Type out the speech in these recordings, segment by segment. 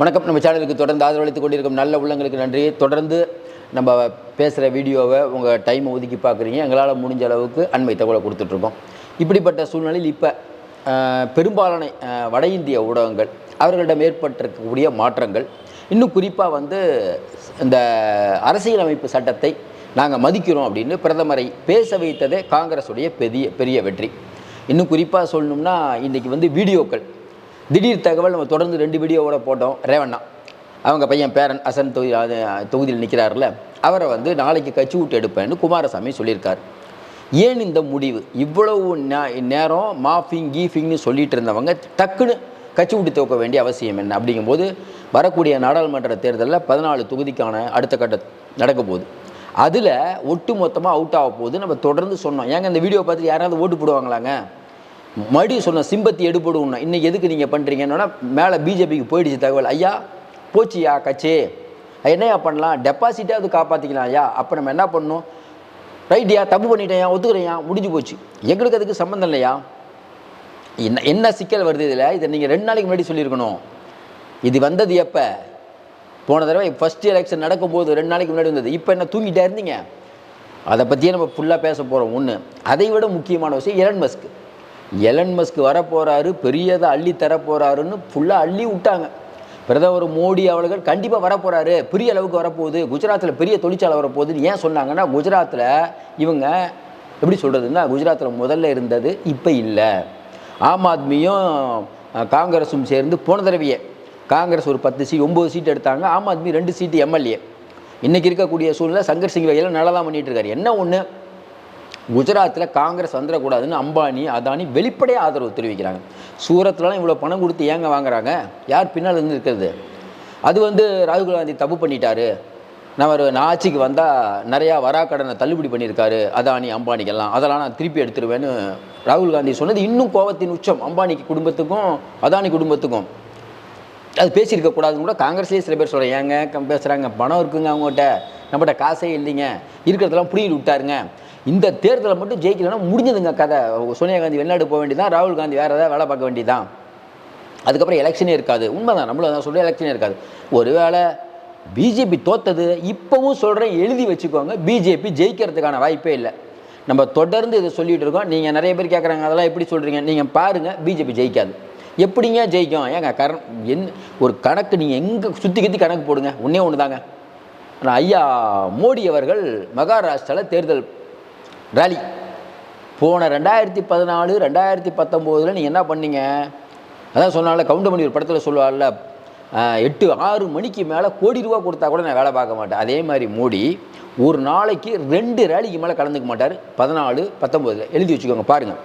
வணக்கம். நம்ம சேனலுக்கு தொடர்ந்து ஆதரவளித்துக் கொண்டிருக்கும் நல்ல உள்ளங்களுக்கு நன்றி. தொடர்ந்து நம்ம பேசுகிற வீடியோவை உங்கள் டைமை ஒதுக்கி பார்க்குறீங்க. எங்களால் முடிஞ்ச அளவுக்கு அண்மை தகவலை கொடுத்துட்ருக்கோம். இப்படிப்பட்ட சூழ்நிலையில் இப்போ பெரும்பாலான வட இந்திய ஊடகங்கள் அவர்களிடம் ஏற்பட்டிருக்கக்கூடிய மாற்றங்கள். இன்னும் குறிப்பாக வந்து இந்த அரசியலமைப்பு சட்டத்தை நாங்கள் மதிக்கிறோம் அப்படின்னு பிரதமரை பேச வைத்ததே காங்கிரஸுடைய பெரிய பெரிய வெற்றி. இன்னும் குறிப்பாக சொல்லணும்னா இன்றைக்கி வந்து வீடியோக்கள். திடீர் தகவல் நம்ம தொடர்ந்து ரெண்டு வீடியோவோட போட்டோம். ரேவண்ணா. அவங்க பையன் பேரன் அசன் தொகுதி தொகுதியில் நிற்கிறார்ல அவரை வந்து நாளைக்கு கட்சி விட்டு எடுப்பேன்னு குமாரசாமி சொல்லியிருக்கார். ஏன் இந்த முடிவு? இவ்வளவு நேரம் மாஃபிங் கீஃபிங்னு சொல்லிட்டு இருந்தவங்க டக்குன்னு கட்சி விட்டு தூக்க வேண்டிய அவசியம் என்ன? அப்படிங்கும்போது வரக்கூடிய நாடாளுமன்ற தேர்தலில் பதினாலு தொகுதிக்கான அடுத்த கட்ட நடக்க போகுது. அதில் ஒட்டு மொத்தமாக அவுட் ஆக போகுது நம்ம தொடர்ந்து சொன்னோம். ஏங்க இந்த வீடியோ பார்த்து யாராவது ஓட்டு போடுவாங்களாங்க? மறுபடியும் சொன்ன சிம்பத்தி எடுபடுவோம்னா இன்னைக்கு எதுக்கு நீங்கள் பண்ணுறீங்கன்னா மேலே பிஜேபிக்கு போயிடுச்சு தகவல். ஐயா போச்சியா கட்சி? என்னையா பண்ணலாம்? டெபாசிட்டாவது காப்பாற்றிக்கலாம் ஐயா. அப்போ நம்ம என்ன பண்ணணும்? ரைட்யா தப்பு பண்ணிட்டேயா ஒத்துக்கிறேயா முடிஞ்சு போச்சு. எங்களுக்கு அதுக்கு சம்மந்தம் இல்லையா? என்ன என்ன சிக்கல் வருது இதில்? இதை நீங்கள் ரெண்டு நாளைக்கு முன்னாடி சொல்லியிருக்கணும். இது வந்தது எப்போ? போன தடவை ஃபஸ்ட் எலெக்ஷன் நடக்கும்போது ரெண்டு நாளைக்கு முன்னாடி வந்தது. இப்போ என்ன தூங்கிட்டே இருந்தீங்க? அதை பற்றியே நம்ம ஃபுல்லாக பேச போகிறோம் ஒன்று அதை விட முக்கியமான விஷயம் எலன் மஸ்க்கு எலன் மஸ்க் வரப்போகிறாரு பெரியதை அள்ளி தரப்போகிறாருன்னு ஃபுல்லாக அள்ளி விட்டாங்க. பிரதமர் மோடி அவர்கள் கண்டிப்பாக வரப்போகிறாரு பெரிய அளவுக்கு வரப்போகுது குஜராத்தில் பெரிய தொழிற்சாலை வரப்போகுதுன்னு ஏன் சொன்னாங்கன்னா குஜராத்தில் இவங்க எப்படி சொல்கிறதுன்னா குஜராத்தில் முதல்ல இருந்தது இப்போ இல்லை. ஆம் ஆத்மியும் காங்கிரஸும் சேர்ந்து போன தடவையே காங்கிரஸ் ஒரு பத்து சீட் ஒம்பது சீட் எடுத்தாங்க. ஆம் ஆத்மி ரெண்டு சீட்டு எம்எல்ஏ. இன்றைக்கி இருக்கக்கூடிய சூழ்நிலை சங்கர் சிங் வகையில் நல்லா தான் பண்ணிகிட்டு இருக்காரு. என்ன ஒன்று குஜராத்தில் காங்கிரஸ் வந்துடக்கூடாதுன்னு அம்பானி அதானி வெளிப்படையாக ஆதரவு தெரிவிக்கிறாங்க. சூரத்துலலாம் இவ்வளோ பணம் கொடுத்து ஏங்க வாங்குறாங்க? யார் பின்னால் இருந்து இருக்கிறது? அது வந்து ராகுல் காந்தி தப்பு பண்ணிட்டாரு. நான் ஒரு நான் ஆட்சிக்கு வந்தால் நிறையா வராக்கடனை தள்ளுபடி பண்ணியிருக்காரு அதானி அம்பானிக்கெல்லாம். அதெல்லாம் நான் திருப்பி எடுத்துருவேன்னு ராகுல் காந்தி சொன்னது இன்னும் கோவத்தின் உச்சம். அம்பானிக்கு குடும்பத்துக்கும் அதானி குடும்பத்துக்கும். அது பேசியிருக்க கூடாதுன்னு கூட காங்கிரஸ்லேயே சில பேர் சொல்கிறேன் ஏங்க பேசுகிறாங்க பணம் இருக்குங்க அவங்ககிட்ட. நம்மகிட்ட காசே இல்லைங்க. இருக்கிறதெல்லாம் புடிங்கிட்டு விட்டாருங்க. இந்த தேர்தலை மட்டும் ஜெயிக்கலைன்னா முடிஞ்சதுங்க கதை. சோனியா காந்தி வெளிநாடு போக வேண்டியதான் ராகுல் காந்தி வேறு ஏதாவது வேலை பார்க்க வேண்டியதான் அதுக்கப்புறம் எலெக்ஷனே இருக்காது. உண்மைதான் நம்மளும் அதான் சொல்கிறேன் எலெக்ஷனே இருக்காது. ஒருவேளை பிஜேபி தோத்தது இப்போவும் சொல்கிறேன் எழுதி வச்சுக்கோங்க பிஜேபி ஜெயிக்கிறதுக்கான வாய்ப்பே இல்லை. நம்ம தொடர்ந்து இதை சொல்லிகிட்டு இருக்கோம். நீங்கள் நிறைய பேர் கேட்குறாங்க அதெல்லாம் எப்படி சொல்கிறீங்க நீங்கள் பாருங்கள் பிஜேபி ஜெயிக்காது. எப்படிங்க ஜெயிக்கும்? ஏங்க கரண் என் ஒரு கணக்கு நீங்கள் எங்கே சுற்றி கத்தி கணக்கு போடுங்க. ஒன்றே ஒன்று தாங்க ஆனால் ஐயா மோடி அவர்கள் மகாராஷ்டிராவில் தேர்தல் ரேலி. போன ரெண்டாயிரத்தி பதினாலு ரெண்டாயிரத்தி பத்தொம்போதில் நீங்கள் என்ன பண்ணீங்க? அதான் சொன்னால கவுண்டமணி ஒரு படத்தில் சொல்லுவார்ல எட்டு ஆறு மணிக்கு மேலே கோடி ரூபா கொடுத்தா கூட நான் வேலை பார்க்க மாட்டேன். அதே மாதிரி மோடி ஒரு நாளைக்கு ரெண்டு ரேலிக்கு மேலே கலந்துக்க மாட்டார். பதினாலு பத்தொம்போதில். எழுதி வச்சுக்கோங்க பாருங்கள்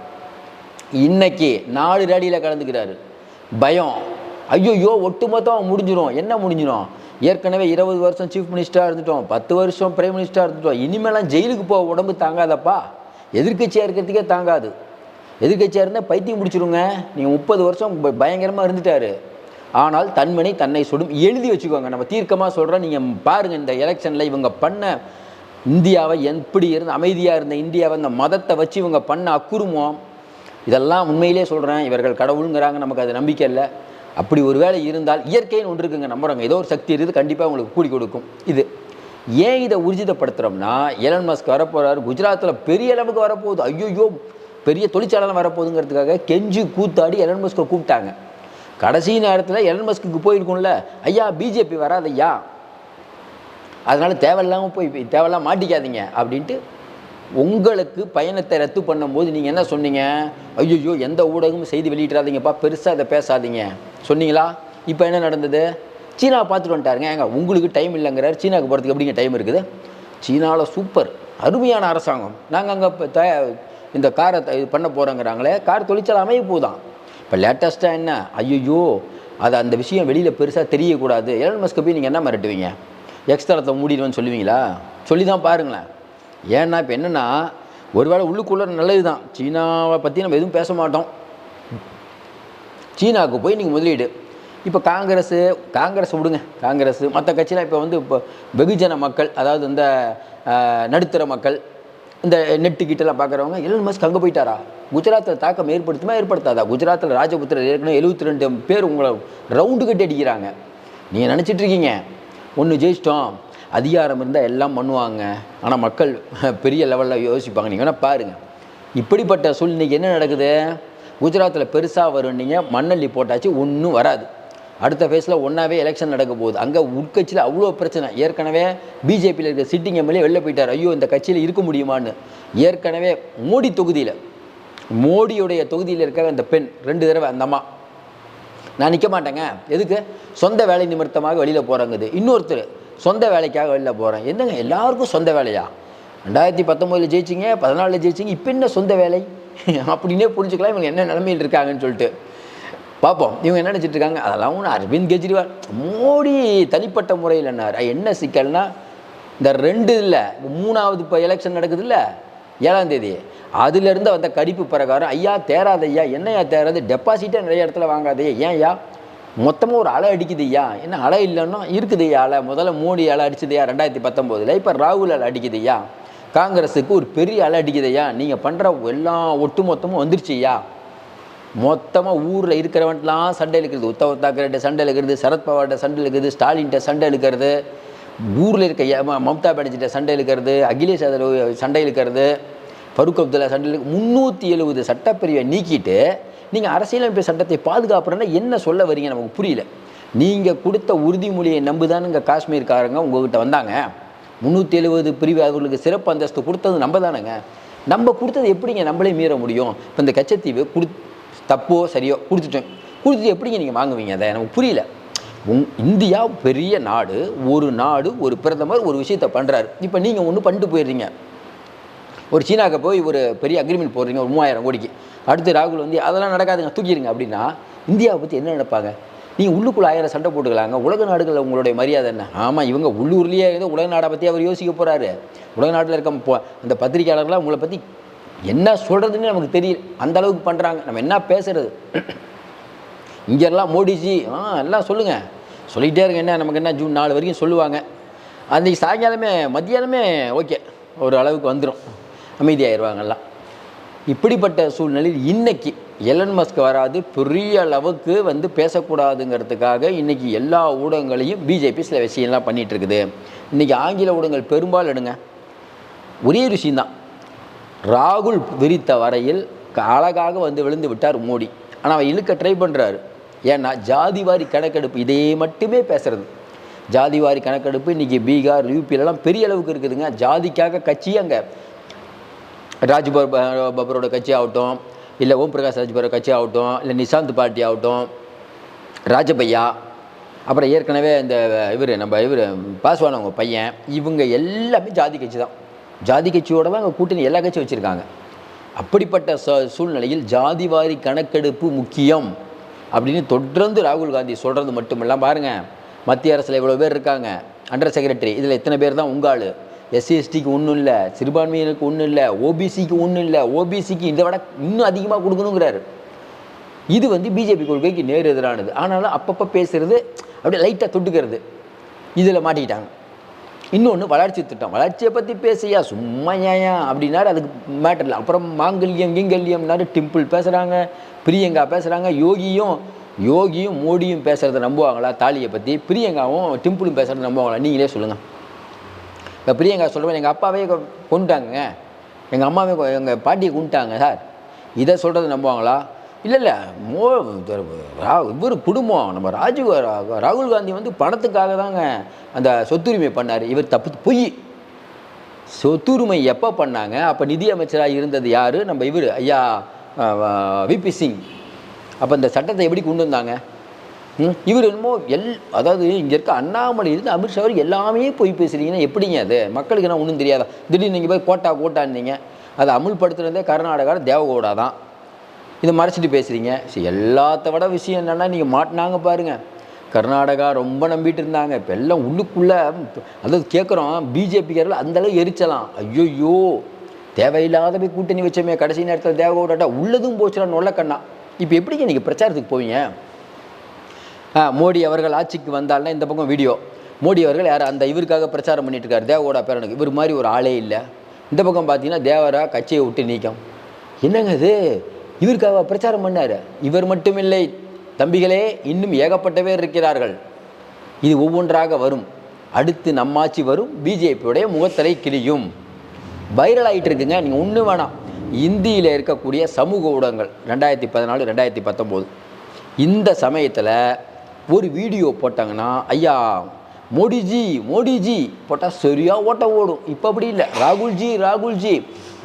இன்றைக்கி நாலு ரேலியில் கலந்துக்கிறாரு. பயம். ஐயோ ஒட்டுமொத்தம் முடிஞ்சிடும் என்ன முடிஞ்சிடும் ஏற்கனவே இருபது வருஷம் சீஃப் மினிஸ்டராக இருந்துட்டோம் பத்து வருஷம் பிரைம் மினிஸ்டராக இருந்துட்டோம். இனிமேலாம் ஜெயிலுக்கு போக உடம்பு தாங்காதப்பா. எதிர்க்கட்சியாக இருக்கிறதுக்கே தாங்காது. எதிர்க்கட்சியாக இருந்தால் பைத்தியம் பிடிச்சிருங்க. நீங்கள் முப்பது வருஷம் பயங்கரமாக இருந்துட்டாரு. ஆனால் தன்மனை தன்னை சுடும் எழுதி வச்சுக்கோங்க. நம்ம தீர்க்கமாக சொல்கிறோம் நீங்கள் பாருங்கள் இந்த எலெக்ஷனில் இவங்க பண்ண இந்தியாவை எப்படி இருந்த அமைதியாக இருந்த இந்தியாவை இந்த மதத்தை வச்சு இவங்க பண்ண அக்குருமம் இதெல்லாம் உண்மையிலே சொல்கிறேன் இவர்கள் கடவுளுங்கிறாங்க நமக்கு அது நம்பிக்கை இல்லை. அப்படி ஒரு வேளை இருந்தால் இயற்கைன்னு ஒன்று இருக்குங்க நம்புறாங்க ஏதோ ஒரு சக்தி இருக்குது கண்டிப்பாக உங்களுக்கு கூடி கொடுக்கும். இது. ஏன் இதை ஊர்ஜிதப்படுத்துகிறோம்னா எலன் மஸ்க் வரப்போகிறார் குஜராத்தில் பெரிய அளவுக்கு வரப்போகுது. ஐயோயோ பெரிய தொழிற்சாலை வரப்போகுதுங்கிறதுக்காக கெஞ்சி கூத்தாடி எலன் மஸ்கை கூப்பிட்டாங்க. கடைசி நேரத்தில் எலன் மஸ்க்கு போயிருக்கும்ல ஐயா பிஜேபி வராது ஐயா அதனால் தேவையில்லாமல் போய் போய் தேவையில்லாம மாட்டிக்காதீங்க அப்படின்ட்டு உங்களுக்கு பயணத்தை ரத்து பண்ணும்போது நீங்கள் என்ன சொன்னீங்க? ஐயோ எந்த ஊடகமும் செய்தி வெளியிட்றாதீங்கப்பா பெருசாக இதை பேசாதீங்க. சொன்னீங்களா? இப்போ என்ன நடந்தது? சீனா பார்த்துட்டு வந்துட்டாருங்க. ஏங்க உங்களுக்கு டைம் இல்லைங்கிறார். சீனாவுக்கு போகிறதுக்கு எப்படிங்க டைம் இருக்குது? சீனாவில் சூப்பர் அருமையான அரசாங்கம். நாங்கள் அங்கே இப்போ த இந்த காரை இது பண்ண போகிறோங்கிறாங்களே கார் தொழிற்சாலை அமைய போதான் இப்போ லேட்டஸ்ட்டாக என்ன? ஐயோ அது அந்த விஷயம் வெளியில் பெருசாக தெரியக்கூடாது. எலன் மஸ்க்கு போய் நீங்கள் என்ன மிரட்டுவீங்க? எக்ஸ்தலத்தை மூடிடுவேன்னு சொல்லுவீங்களா? சொல்லி தான் பாருங்களேன். ஏன்னா இப்போ என்னென்னா ஒருவேளை உள்ளுக்குள்ளே நல்லது தான் சீனாவை பற்றி நம்ம எதுவும் பேச மாட்டோம். சீனாவுக்கு போய் நீங்கள் முதலீடு. இப்போ காங்கிரஸ் காங்கிரஸ் விடுங்க. காங்கிரஸ் மற்ற கட்சியெலாம் இப்போ வந்து இப்போ வெகுஜன மக்கள் அதாவது இந்த நடுத்தர மக்கள் இந்த நெட்டு கிட்டலாம் பார்க்குறவங்க எல்லாம் மஸ்க் அங்கே போயிட்டாரா? குஜராத்தில் தாக்கம் ஏற்படுத்துமா ஏற்படுத்தாதா? குஜராத்தில் ராஜபுத்திரர் ஏற்கனவே எழுபத்தி ரெண்டு பேர் உங்களை ரவுண்டு கட்டி அடிக்கிறாங்க. நீங்கள் நினச்சிட்டு இருக்கீங்க. ஒன்று ஜெயிச்சிட்டோம். அதிகாரம் இருந்தால் எல்லாம் பண்ணுவாங்க. ஆனால் மக்கள் பெரிய லெவலில் யோசிப்பாங்க. நீங்கள் வேணால் பாருங்கள் இப்படிப்பட்ட சூழ்நிலைக்கு என்ன நடக்குது? குஜராத்தில் பெருசாக வரும்னீங்க மண்ணள்ளி போட்டாச்சு ஒன்றும் வராது. அடுத்த ஃபேஸில் ஒன்றாவே எலெக்ஷன் நடக்க போகுது. அங்கே உட்கட்சியில் அவ்வளோ பிரச்சனை. ஏற்கனவே பிஜேபியில் இருக்க சிட்டிங் எம்எல்ஏ வெளில போயிட்டார். ஐயோ இந்த கட்சியில் இருக்க முடியுமான்னு. ஏற்கனவே மோடி தொகுதியில் மோடியுடைய தொகுதியில் இருக்க அந்த பெண் ரெண்டு தடவை அந்த அம்மா. நான் நிற்க மாட்டேங்க. எதுக்கு? சொந்த வேலை நிமித்தமாக வெளியில் போகிறாங்குது இன்னொருத்தர் சொந்த வேலைக்காக வெளில போகிறேன் என்னங்க எல்லாருக்கும் சொந்த வேலையா? ரெண்டாயிரத்தி பத்தொம்போதில் ஜெயிச்சிங்க பதினாலில் ஜெயிச்சிங்க இப்போ என்ன சொந்த வேலை? அப்படின்னே புரிஞ்சுக்கலாம் இவங்க என்ன நிலமையில் இருக்காங்கன்னு சொல்லிட்டு. பார்ப்போம் இவங்க என்ன நினச்சிட்டு இருக்காங்க? அதெல்லாம் ஒன்று அரவிந்த் கெஜ்ரிவால். மோடி தனிப்பட்ட முறையில் என்ன சிக்கல்னா இந்த ரெண்டு இல்லை மூணாவது இப்போ எலெக்ஷன் நடக்குது இல்லை ஏழாம் தேதி. அதுலேருந்து வந்த கடிப்பு பிரகாரம் ஐயா தேராதையா என்னையா தேராது டெபாசிட்டே நிறைய இடத்துல வாங்காதே ஏன் ஐயா? மொத்தமாக ஒரு அலை அடிக்குது ஐயா என்ன அலை இல்லைன்னா இருக்குது ஐயா அலை? முதல்ல மோடி அலை அடிச்சது ஐயா ரெண்டாயிரத்தி பத்தொம்போதில்? இப்போ ராகுல் அலை அடிக்குது ஐயா காங்கிரஸுக்கு ஒரு பெரிய அலை அடிக்குது ஐயா நீங்கள் பண்ணுற எல்லா ஒட்டு மொத்தமும் வந்துருச்சு ஐயா மொத்தமாக ஊரில் இருக்கிறவன்லாம் சண்டை இழுக்கிறது. உத்தவ் தாக்கரேட்ட சண்டை இழுக்கிறது சரத்பவார்கிட்ட சண்டை இழுக்கிறது ஸ்டாலின்கிட்ட சண்டை இழுக்கிறது ஊரில் இருக்க ம- மம்தா பானர்ஜிட்ட சண்டை இழுக்கிறது அகிலேஷ் யாதவ் சண்டை இழுக்கிறது ஃபருக் அப்துல்லா சண்டை முந்நூற்றி எழுபது சட்டப்பிரிவை நீக்கிட்டு நீங்கள் அரசியலமைப்பு சட்டத்தை பாதுகாப்புறேன்னா என்ன சொல்ல வரீங்க நமக்கு புரியல. நீங்கள் கொடுத்த உறுதிமொழியை நம்புதானுங்க காஷ்மீர்காரங்க உங்ககிட்ட வந்தாங்க. முந்நூற்றி எழுபது பிரிவு அவர்களுக்கு சிறப்பு அந்தஸ்து கொடுத்தது நம்ம தானேங்க. நம்ம கொடுத்தது எப்படிங்க நம்மளே மீற முடியும்? இப்போ இந்த கச்சத்தீவு கொடு தப்போ சரியோ கொடுத்துட்டோம் கொடுத்துட்டு எப்படிங்க நீங்கள் வாங்குவீங்க அதை? நமக்கு புரியல. உங் இந்தியா பெரிய நாடு. ஒரு நாடு ஒரு பிரதமர் ஒரு விஷயத்தை பண்ணுறாரு இப்போ நீங்கள் ஒன்று பண்ணிட்டு போயிடுறீங்க. ஒரு சீனாக்கு போய் ஒரு பெரிய அக்ரிமெண்ட் போடுறீங்க ஒரு மூவாயிரம் கோடிக்கு. அடுத்து ராகுல் வந்து அதெல்லாம் நடக்காதுங்க தூக்கிடுங்க அப்படின்னா இந்தியாவை பற்றி என்ன நினைப்பாங்க? நீங்கள் உள்ளுக்குள்ள ஆயிரம் சண்டை போட்டுக்கலாங்க. உலக நாடுகளில் உங்களுடைய மரியாதை என்ன? ஆமாம் இவங்க உள்ளூர்லேயே ஏதோ உலக நாடை பற்றி அவர் யோசிக்க போகிறாரு உலக நாட்டில் இருக்க அந்த பத்திரிக்கையாளர்கள்லாம் உங்களை பற்றி என்ன சொல்கிறதுன்னு நமக்கு தெரியல. அந்த அளவுக்கு பண்ணுறாங்க நம்ம என்ன பேசுகிறது இங்கெல்லாம் மோடிஜி ஆ எல்லாம் சொல்லுங்கள் சொல்லிகிட்டே இருங்க என்ன நமக்கு என்ன ஜூன் நாலு வரைக்கும் சொல்லுவாங்க. அன்றைக்கி சாயங்காலமே மத்தியானமே ஓகே. ஒரு அளவுக்கு வந்துடும் அமைதியாயிருவாங்க இப்படிப்பட்ட சூழ்நிலையில் இன்னைக்கு எலன் மஸ்க் வராது பெரிய அளவுக்கு வந்து பேசக்கூடாதுங்கிறதுக்காக இன்றைக்கி எல்லா ஊடகங்களையும் பிஜேபி சில விஷயம்லாம் பண்ணிகிட்ருக்குது. இன்றைக்கி ஆங்கில ஊடகங்கள் பெரும்பாலும் எடுங்க. ஒரே விஷயந்தான். ராகுல் விரித்த வரையில் க- அழகாக வந்து விழுந்து விட்டார் மோடி. ஆனால் அவர் இழுக்க ட்ரை பண்ணுறாரு ஏன்னா ஜாதிவாரி கணக்கெடுப்பு இதே மட்டுமே பேசுறது. ஜாதிவாரி கணக்கெடுப்பு இன்றைக்கி பீகார் யூபியிலலாம் பெரிய அளவுக்கு இருக்குதுங்க. ஜாதிக்காக கட்சி அங்கே ராஜ்பர் பபரோட கட்சி ஆகட்டும் இல்லை ஓம் பிரகாஷ் ராஜ்பரோட கட்சி ஆகட்டும் இல்லை நிஷாந்த் பார்ட்டி ஆகட்டும் ராஜபையா அப்புறம் ஏற்கனவே இந்த இவர் நம்ம இவர் பாஸ்வான் அவங்க பையன் இவங்க எல்லாமே ஜாதி கட்சி தான். ஜாதி கட்சியோட தான் அவங்க கூட்டணி எல்லா கட்சியும் வச்சுருக்காங்க. அப்படிப்பட்ட ச சூழ்நிலையில் ஜாதிவாரி கணக்கெடுப்பு முக்கியம் அப்படின்னு தொடர்ந்து ராகுல் காந்தி சொல்கிறது மட்டுமெல்லாம் பாருங்கள் மத்திய அரசில் இவ்வளோ பேர் இருக்காங்க அண்டர் செக்ரட்டரி இதில் எத்தனை பேர் தான் உங்க ஆள்? எஸ்சி எஸ்டிக்கு ஒன்றும் இல்லை சிறுபான்மையினருக்கு ஒன்றும் இல்லை ஓபிசிக்கு ஒன்றும் இல்லை ஓபிசிக்கு இதை விட இன்னும் அதிகமாக கொடுக்கணுங்கிறாரு. இது வந்து பிஜேபி கொள்கைக்கு நேர் எதிரானது. ஆனாலும் அப்பப்போ பேசுகிறது அப்படியே லைட்டாக தொட்டுக்கிறது. இதில் மாட்டிக்கிட்டாங்க. இன்னொன்று வளர்ச்சி திட்டம். வளர்ச்சியை பற்றி பேசியா சும்மா ஏன் அப்படின்னாரு அதுக்கு மேட்டர் இல்லை. அப்புறம் மாங்கல்யம் கிங்கல்யம்னாரு டிம்பிள் பேசுகிறாங்க பிரியங்கா பேசுகிறாங்க யோகியும் யோகியும் மோடியும் பேசுகிறத நம்புவாங்களா? தாலியை பற்றி பிரியங்காவும் டிம்பிளும் பேசுகிறத நம்புவாங்களா? நீங்களே சொல்லுங்கள் இப்போ பிரியங்கா சொல்கிறேன் எங்கள் அப்பாவே கொண்டுட்டாங்க எங்கள் அம்மாவே கொ- எங்கள் பாட்டியை கொண்டுட்டாங்க சார். இதை சொல்கிறது நம்புவாங்களா? இல்லை இல்லை. மோ இவர் குடும்பம். நம்ம ராஜீவ் ராகுல் காந்தி வந்து பணத்துக்காக தாங்க அந்த சொத்துரிமை பண்ணார். இவர் தப்பு பொய். சொத்துரிமை எப்போ பண்ணாங்க? அப்போ நிதி அமைச்சராக இருந்தது யார்? நம்ம இவர் ஐயா விபி சிங். அப்போ இந்த சட்டத்தை எப்படி கொண்டு வந்தாங்க? இவர் என்னமோ எல் அதாவது இங்கே இருக்க அண்ணாமலை இருந்து அமித்ஷா எல்லாமே போய் பேசுகிறீங்கன்னா எப்படிங்க அது? மக்களுக்கு என்ன ஒன்றும் தெரியாதா? திடீர்னு நீங்கள் போய் கோட்டா கோட்டான்னீங்க. அதை அமுல்படுத்துனதே கர்நாடகா தேவகோடா தான். இதை மறைச்சிட்டு பேசுகிறீங்க சரி எல்லாத்த விட விஷயம் என்னென்னா நீங்கள் மாட்டினாங்க பாருங்கள் கர்நாடகா ரொம்ப நம்பிட்டு இருந்தாங்க. இப்போ எல்லாம் உள்ளுக்குள்ளே அதாவது கேட்குறோம் பிஜேபிக்காரில் அந்தளவு எரிச்சலாம். ஐயோயோ தேவையில்லாத போய் கூட்டணி வச்சோமே. கடைசி நேரத்தில் தேவகோடாட்டா உள்ளதும் போச்சுடா நொல்லக்கண்ணா இப்போ எப்படிங்க நீங்கள் பிரச்சாரத்துக்கு போவீங்க? மோடி அவர்கள் ஆட்சிக்கு வந்தால்னா இந்த பக்கம் வீடியோ மோடி அவர்கள் யார்? அந்த இவருக்காக பிரச்சாரம் பண்ணிட்டு இருக்காரு தேவோட பேரனுக்கு. இவர் மாதிரி ஒரு ஆளே இல்லை. இந்த பக்கம் பார்த்தீங்கன்னா தேவரா கட்சியை விட்டு நீக்கம். என்னங்க இது? இவருக்காக பிரச்சாரம் பண்ணார். இவர் மட்டுமில்லை தம்பிகளே இன்னும் ஏகப்பட்ட பேர் இருக்கிறார்கள். இது ஒவ்வொன்றாக வரும். அடுத்து நம்மாச்சி வரும். பிஜேபியுடைய முகத்தலை கிளியும் வைரல் ஆகிட்டு இருக்குங்க. நீங்கள் ஒன்று வேணாம். இந்தியில் இருக்கக்கூடிய சமூக ஊடகங்கள் ரெண்டாயிரத்தி பதினாலு ரெண்டாயிரத்தி பத்தொம்போது. இந்த சமயத்தில் ஒரு வீடியோ போட்டாங்கன்னா ஐயா மோடிஜி மோடிஜி போட்டால் சரியாக ஓட்ட ஓடும். இப்போ அப்படி இல்லை. ராகுல்ஜி ராகுல்ஜி.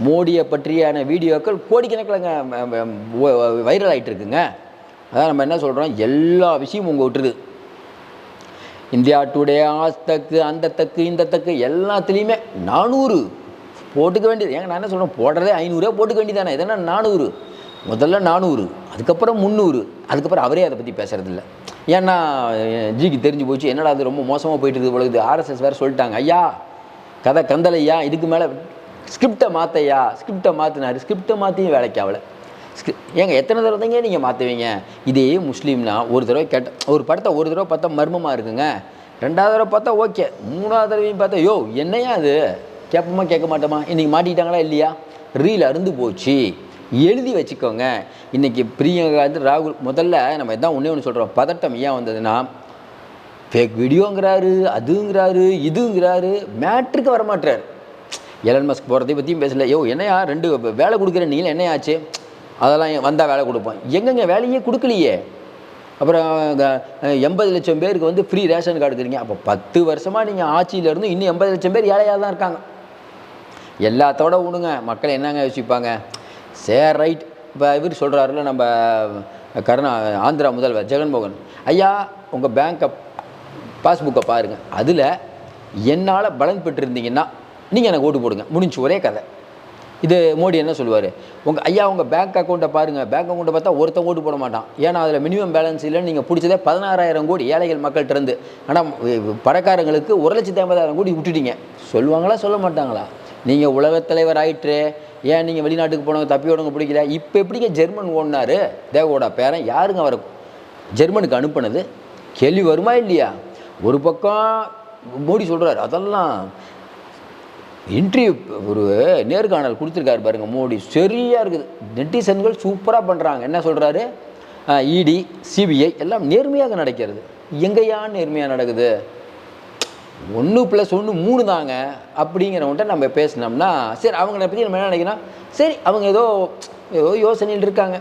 மோடியை பற்றியான வீடியோக்கள் கோடிக்கணக்கில்ங்க வைரல் ஆகிட்டு இருக்குங்க. அதான் நம்ம என்ன சொல்கிறோம் எல்லா விஷயமும் உங்கள் விட்டுருது. இந்தியா டுடே ஆஸ் தக்கு அந்த தக்கு இந்த தக்கு எல்லாத்துலேயுமே நானூறு போட்டுக்க வேண்டியது. ஏங்க நான் என்ன சொல்கிறேன் போடுறதே ஐநூறுரூவா போட்டுக்க வேண்டியதானே இதெல்லாம் நானூறு? முதல்ல நானூறு அதுக்கப்புறம் முந்நூறு அதுக்கப்புறம் அவரே அதை பற்றி பேசுறதில்ல. ஏன்னா ஜிக்கு தெரிஞ்சு போச்சு என்னடா அது ரொம்ப மோசமாக போயிட்டு இருக்குது. பொழுது ஆர்எஸ்எஸ் வேறு சொல்லிட்டாங்க. ஐயா கதை கந்தலையா இதுக்கு மேலே ஸ்கிரிப்டை மாற்றையா ஸ்கிரிப்டை மாற்றினாரு ஸ்கிரிப்டை மாற்றியும் வேலைக்கு ஆகலை. ஏங்க எத்தனை தடவை தாங்க நீங்கள் மாற்றுவீங்க இதே முஸ்லீம்னா ஒரு தடவை கேட்ட ஒரு படத்தை ஒரு தடவை பார்த்தா மர்மமாக இருக்குங்க. ரெண்டாவது தடவை பார்த்தா ஓகே. மூணாவது தடவையும் பார்த்தா யோ என்னையா அது? கேட்போமா கேட்க மாட்டோமா? இன்றைக்கி மாட்டிக்கிட்டாங்களா இல்லையா? ரீல் அருந்து போச்சு. எழுதி வச்சுக்கோங்க. இன்றைக்கி பிரியங்கா வந்து ராகுல் முதல்ல நம்ம இதான் ஒன்றே ஒன்று சொல்கிறோம் பதட்டம் ஏன் வந்ததுன்னா ஃபேக் வீடியோங்கிறாரு அதுங்கிறாரு இதுங்கிறாரு மேட்ருக்கு வரமாட்டார் எலன் மஸ்க் போகிறதை பற்றியும் பேசல. யோ என்னையா ரெண்டு வேலை கொடுக்குற நீங்கள் என்னையாச்சு அதெல்லாம் வந்தால் வேலை கொடுப்போம். எங்கெங்க வேலையே கொடுக்கலையே. அப்புறம் எண்பது லட்சம் பேருக்கு வந்து ஃப்ரீ ரேஷன் கார்டு இருக்கிறீங்க. அப்போ பத்து வருஷமாக நீங்கள் ஆட்சியில் இருந்து இன்னும் எண்பது லட்சம் பேர் ஏழையாக தான் இருக்காங்க. எல்லாத்தோட விடுங்க மக்கள் என்னங்க யோசிப்பாங்க? Sir right. இப்போ இவர் சொல்கிறாருல நம்ம கருணா ஆந்திரா முதல்வர் ஜெகன்மோகன். ஐயா உங்கள் பேங்க்கை பாஸ்புக்கை பாருங்கள் அதில் என்னால் பலன் பெற்றிருந்தீங்கன்னா நீங்கள் எனக்கு ஓட்டு போடுங்க. முடிஞ்சு ஒரே கதை. இது மோடி என்ன சொல்லுவார்? உங்கள் ஐயா உங்கள் பேங்க் அக்கௌண்ட்டை பாருங்கள் பேங்க் அக்கௌண்ட்டை பார்த்தா ஒருத்தன் ஓட்டு போட மாட்டான். ஏன்னா அதில் மினிமம் பேலன்ஸ் இல்லைன்னு நீங்கள் பிடிச்சதே பதினாறாயிரம் கோடி ஏழைகள் மக்கள்கிட்ட இருந்து. ஆனால் பணக்காரங்களுக்கு ஒரு லட்சத்தி ஐம்பதாயிரம் கோடி விட்டுட்டீங்க. சொல்லுவாங்களா சொல்ல மாட்டாங்களா? நீங்கள் உலகத் தலைவர் ஆயிற்று ஏன் நீங்கள் வெளிநாட்டுக்கு போனவங்க தப்பி ஓடுங்க பிடிக்கல? இப்போ எப்படிங்க ஜெர்மன் ஓடினாரு? தேவோட பேரன் யாருங்க அவர்? ஜெர்மனுக்கு அனுப்புனது? கேள்வி வருமா இல்லையா? ஒரு பக்கம் மோடி சொல்கிறார் அதெல்லாம் இன்டர்வியூ ஒரு நேர்காணல் கொடுத்துருக்காரு பாருங்கள் மோடி. சரியாக இருக்குது. நெட்டிசன்கள் சூப்பராக பண்ணுறாங்க என்ன சொல்கிறாரு இடி சிபிஐ எல்லாம் நேர்மையாக நடக்கிறது. எங்கேயா நேர்மையாக நடக்குது? ஒன்று ப்ளஸ் ஒன்று மூணு தாங்க. அப்படிங்கிறவன்ட்ட நம்ம பேசினோம்னா சரி அவங்கள பற்றி நம்ம என்ன நினைக்கிறோம்? சரி அவங்க ஏதோ ஏதோ யோசனையில் இருக்காங்க.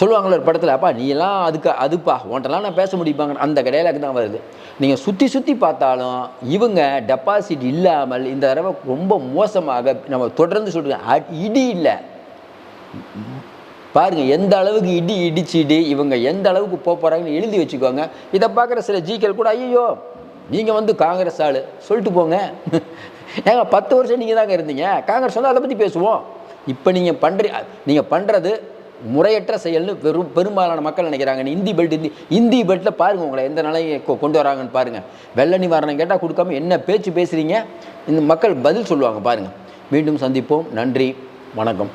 சொல்லுவாங்களே ஒரு படத்தில் அப்பா நீ எல்லாம் அதுக்கு அதுப்பா உன்ட்டெல்லாம் நான் பேச முடியுப்பாங்க அந்த கடையிலாக்கு தான் வருது. நீங்கள் சுற்றி சுற்றி பார்த்தாலும் இவங்க டெபாசிட் இல்லாமல் இந்த தடவை ரொம்ப மோசமாக நம்ம தொடர்ந்து சொல்கிறேன் இடி இல்லை. பாருங்கள் எந்த அளவுக்கு இடி இடிச்சிடி இவங்க எந்த அளவுக்கு போக போகிறாங்கன்னு எழுதி வச்சுக்கோங்க. இதை பார்க்குற சில ஜிக்கள் கூட ஐயோ நீங்கள் வந்து காங்கிரஸ் ஆள். சொல்லிட்டு போங்க. ஏங்க பத்து வருஷம் நீங்கள் தாங்க இருந்தீங்க. காங்கிரஸ் வந்து அதை பற்றி பேசுவோம். இப்போ நீங்கள் பண்ணுறீ நீங்கள் பண்ணுறது முறையற்ற செயல்னு பெரும் பெரும்பாலான மக்கள் நினைக்கிறாங்க. நீ இந்தி பெல்ட் இந்தி இந்தி பெல்ட்டில் பாருங்கள் உங்களை எந்த நிலையை கொ- கொண்டு வராங்கன்னு பாருங்கள் வெள்ள நிவாரணம் கேட்டால் கொடுக்காம என்ன பேச்சு பேசுகிறீங்க இந்த மக்கள் பதில் சொல்லுவாங்க பாருங்கள் மீண்டும் சந்திப்போம். நன்றி. வணக்கம்.